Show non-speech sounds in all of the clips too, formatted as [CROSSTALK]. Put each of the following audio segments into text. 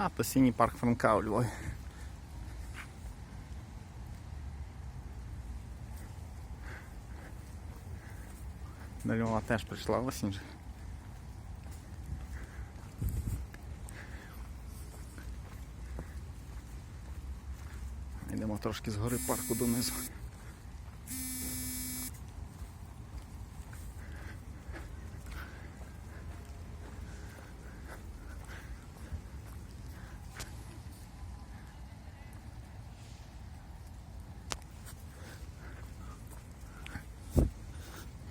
А, то синій парк Франка у Львові. До Львова теж прийшла осінь. Йдемо трошки з гори парку донизу.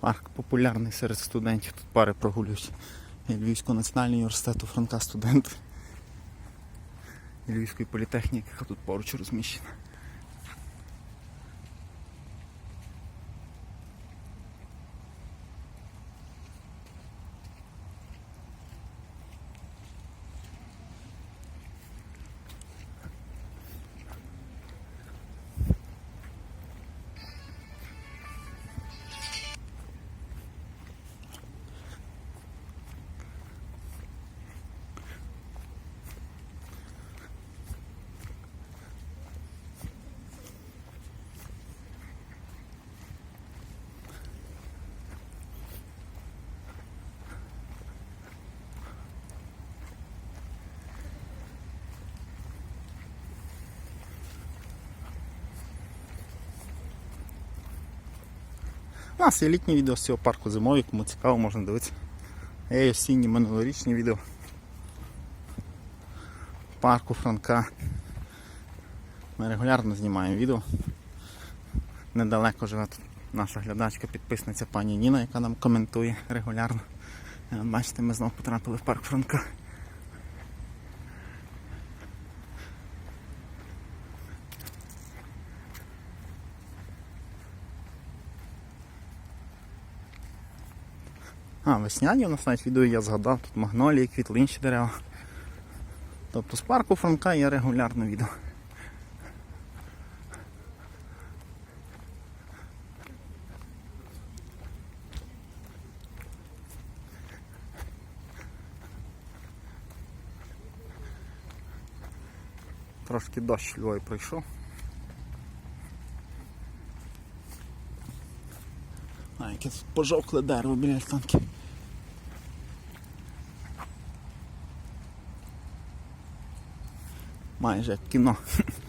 Парк популярний серед студентів. Тут пари прогулюють. Львівського національного університету Франка студенти. Львівської політехніки, яка тут поруч розміщена. У нас є літні відео з цього парку зимові, кому цікаво, можна дивитися. Є осінні минулорічні відео. Парку Франка. Ми регулярно знімаємо відео. Недалеко живе тут наша глядачка, підписниця пані Ніна, яка нам коментує регулярно. Е, Бачите, ми знову потрапили в парк Франка. А, весняні у нас навіть відео я згадав, тут магнолії, квітли, інші дерева. Тобто з парку Франка є регулярно відео. Трошки дощ Львові пройшов. А, яке пожовкле дерево біля альтанки. mas é que não. [LAUGHS]